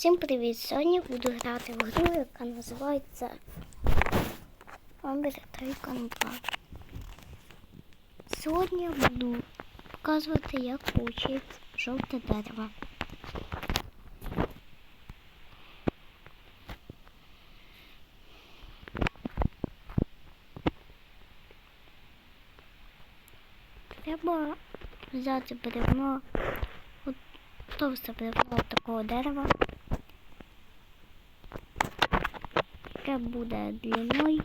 Всім привіт! Сьогодні буду грати в гру, яка називається American 2. Сьогодні буду показувати, як получить жовте дерево. Треба взяти бревно, от товсте бревно такого дерева. Яке буде длиною.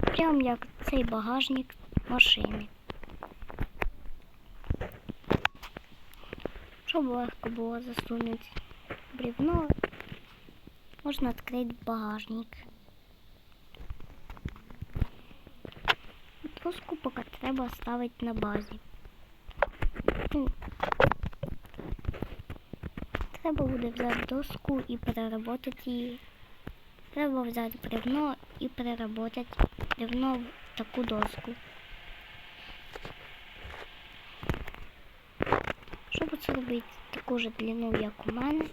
Прям як цей багажник машини. Щоб легко було засунути бревно, можна відкрити багажник. Доску поки треба ставити на базі. Треба буде взяти доску і переработати її. Треба взяти бревно і переработати бревно в таку доску. Щоб зробити таку ж длину, як у мене,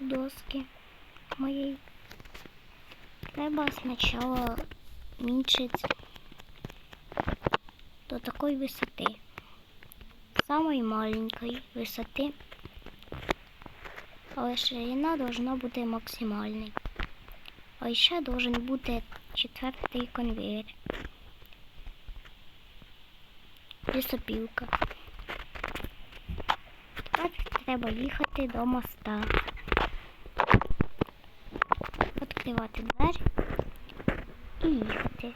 доски моєї, треба спочатку мінчити до такої висоти, самої маленької висоти але ширина должна бути максимальною. А ще должен бути четвертий конвейер. Лісопілка. Тепер треба їхати до моста. Відкривати двері і їхати.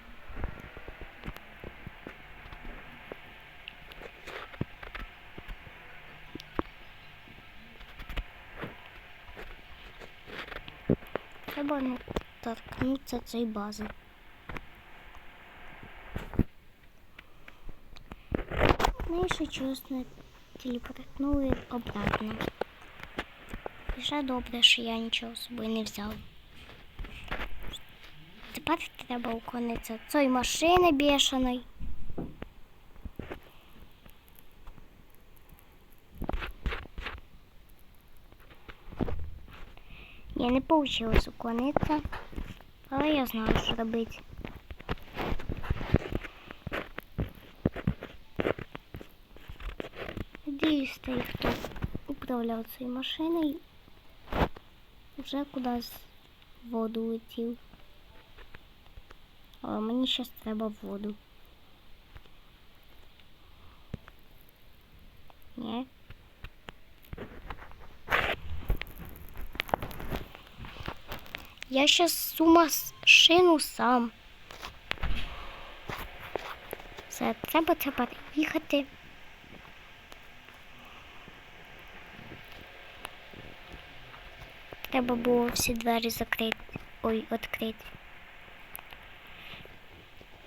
Треба торкнуться цієї бази. Ну, якщо чесно, телепортнули обратно. І ще добре, що я нічого з собою не взяв. Тепер треба уконитися цієї машини бешеної. Ні, не вийшло уклонитися, але я знаю, що робити. Надіюсь, той, хто управляв цією машиною, вже кудись в воду летів. Але мені зараз треба в воду. Ні. Я сейчас цю машину сам. Все, треба тепер їхати. Треба було всі двері закрити. Ой, відкрити.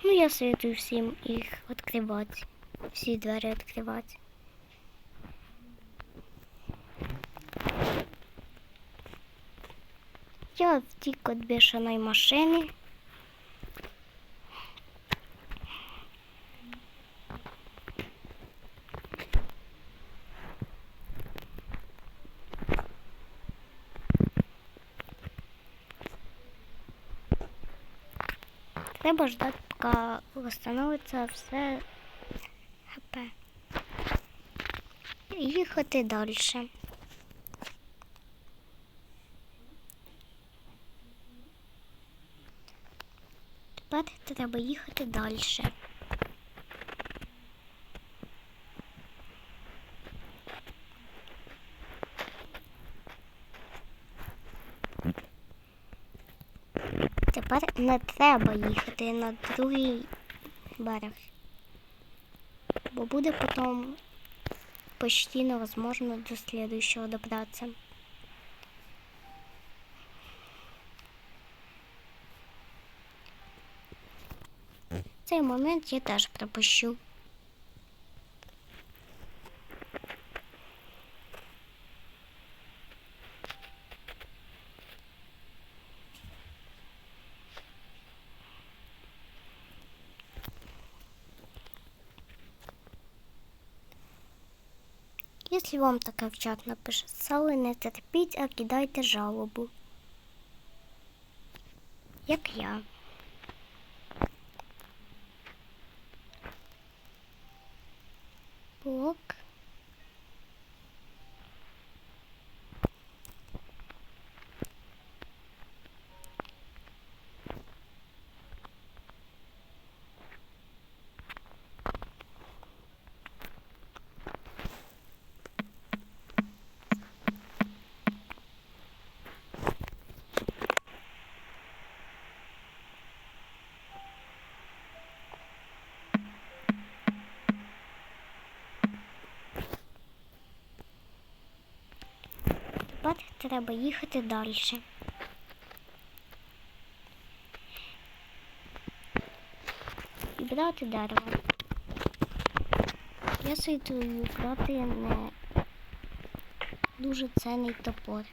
Ну, я советую всім їх відкривати. Всі двері відкривати. Я втік від бешеної машини. Треба ждати, поки встановиться все ХП. Їхати далі. Тепер треба їхати далі. Тепер не треба їхати на другий берег, бо буде потім почти невозможно до слідуючого добратися. Цей момент я теж пропущу. Якщо вам таке в чат написали, не терпіть, а кидайте жалобу. Як я. Блок. Тепер треба їхати далі. І брати дерево. Я світую брати не дуже цінний топор.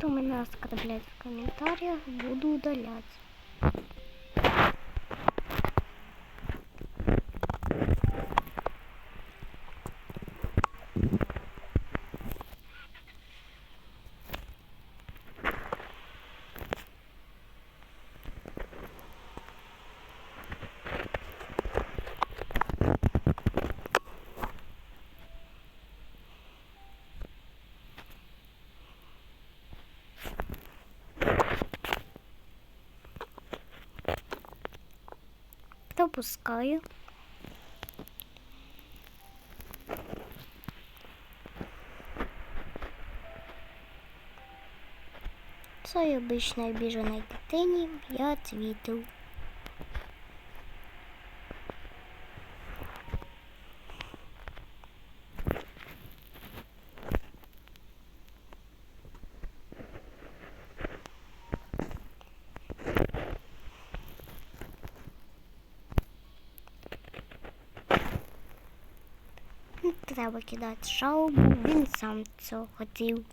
Ті, меня мене оскорблять в комментариях, буду удалять. Пропускаю. Цій обичной обіженій дитині я відвітив. Не треба кидати жалобу, він сам цього хотів.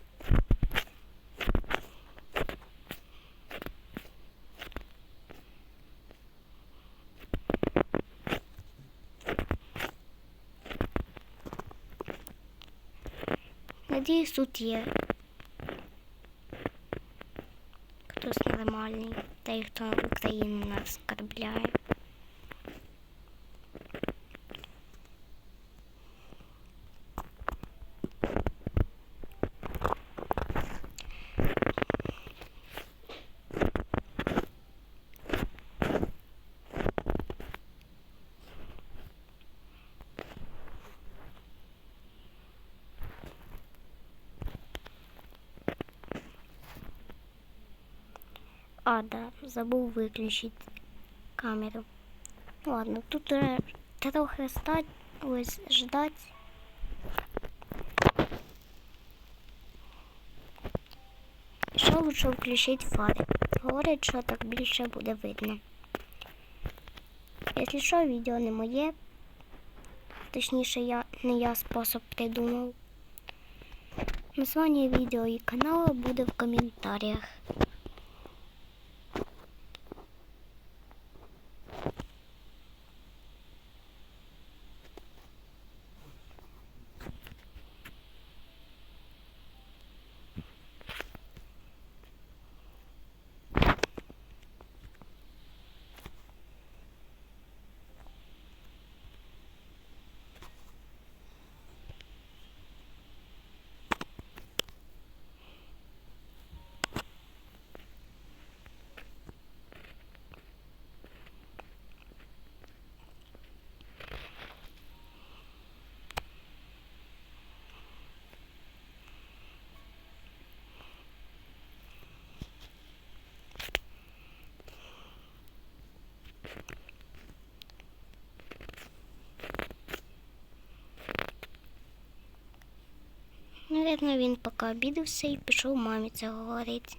Надіюсь, тут є хтось нормальний, той, хто Україну не оскорбляє. А, да, забув виключити камеру. Ладно, тут уже трохи стать, ось ждать. Ще лучше включити фари. Говорять, що так більше буде видно. Якщо що, відео не моє. Точніше, я не я спосіб придумав. Названня відео і каналу буде в коментарях. Напевно, він поки обідався і пішов мамі це говорити.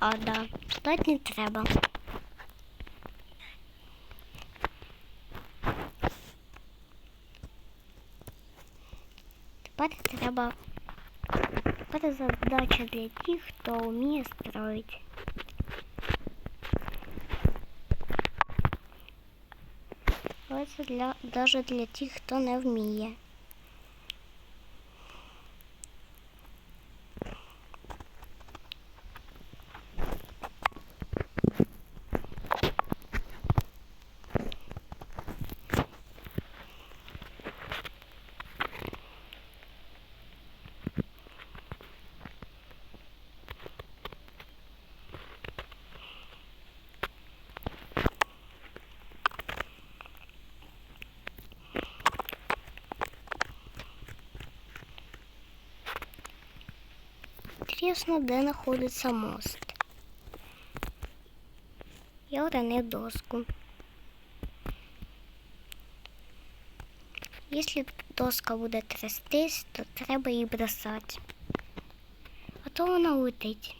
А, да, встать не треба. Тепер треба Тепер задача для тих, хто вміє строїти. Але це для, даже для тих, хто не вміє. Інтересно, де знаходиться мост. Я уронив доску. Якщо доска буде трястись, то треба її бросати. А то вона летить.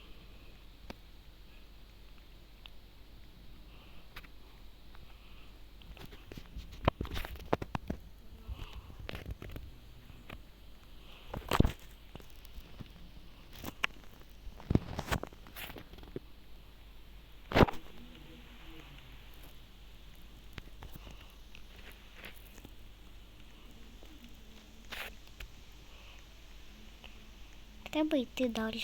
Треба йти далі.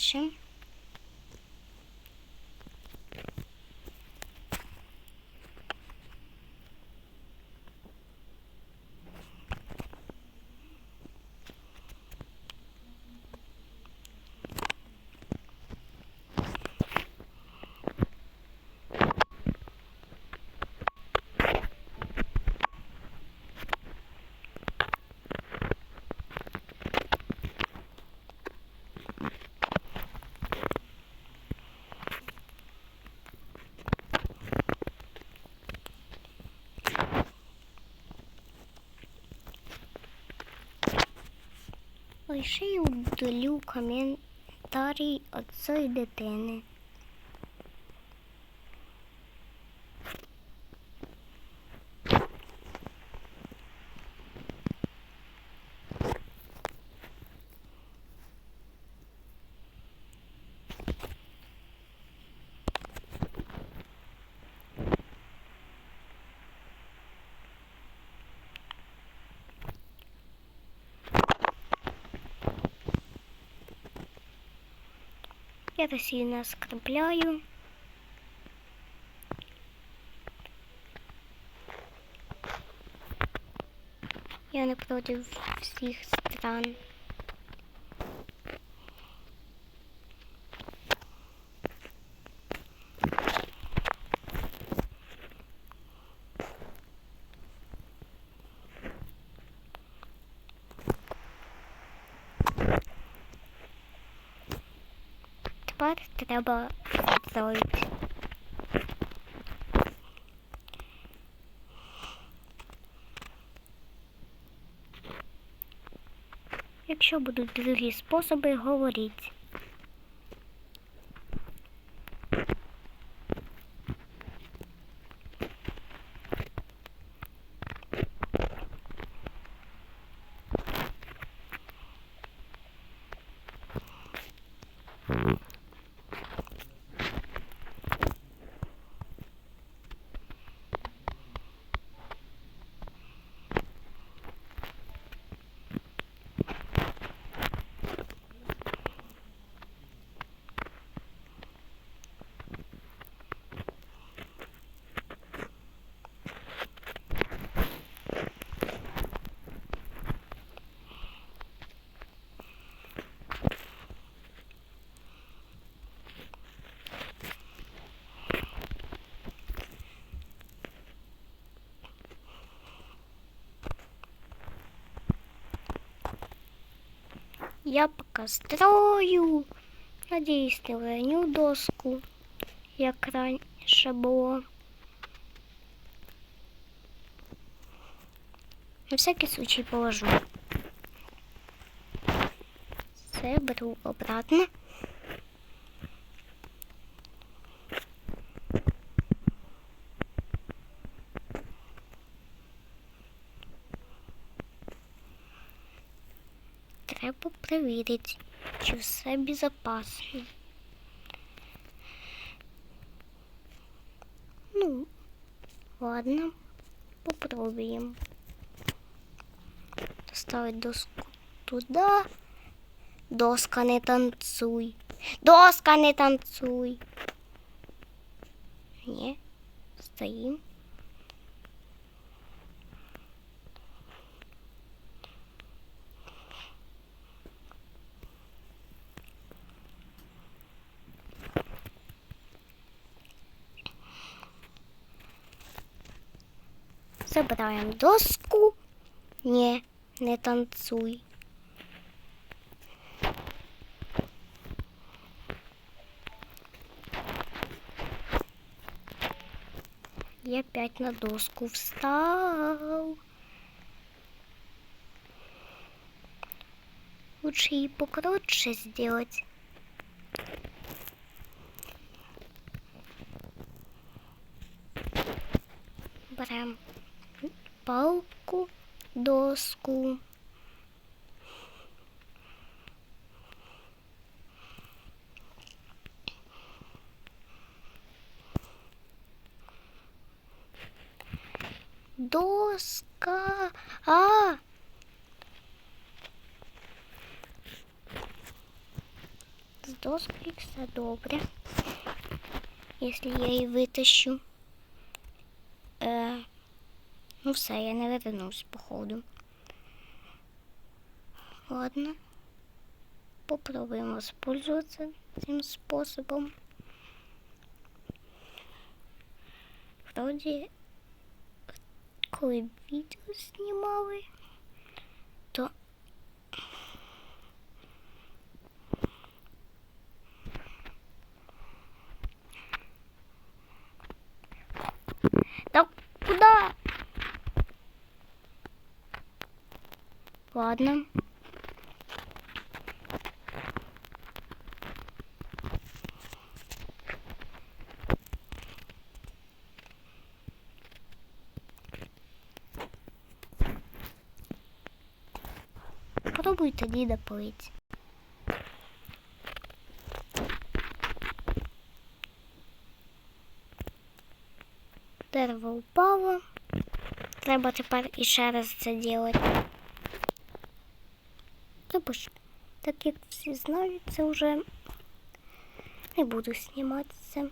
Ще удалю коментарій от цієї дитини. Я це сильно скрепляю. Я не проти всіх стран. Тепер треба зробити. Якщо будуть другі способи, говоріть. Я пока строю. Надіюсь, не враню доску, як раніше було. На всякий случай положу. Це беру обратно. Треба перевірити, чи все. Ну, ладно, попробуем. Ставить доску туда. Доска не танцуй. Доска не танцуй. Не, стоим. Забираємо доску. Не, не танцуй. Я опять на доску встал. Лучше и покруче сделать. Берем палку, доску. Доска. А. З доскою все добре. Якщо я її витащу. Ну все, я не вернусь, походу. Ладно. Попробуем воспользоваться цим способом. Вроде, коли відео знімали, Ладно. Попробуй тоді допилити. Дерево упало. Треба тепер іще раз це робити. Так як всі знають, це вже не буду знімати це.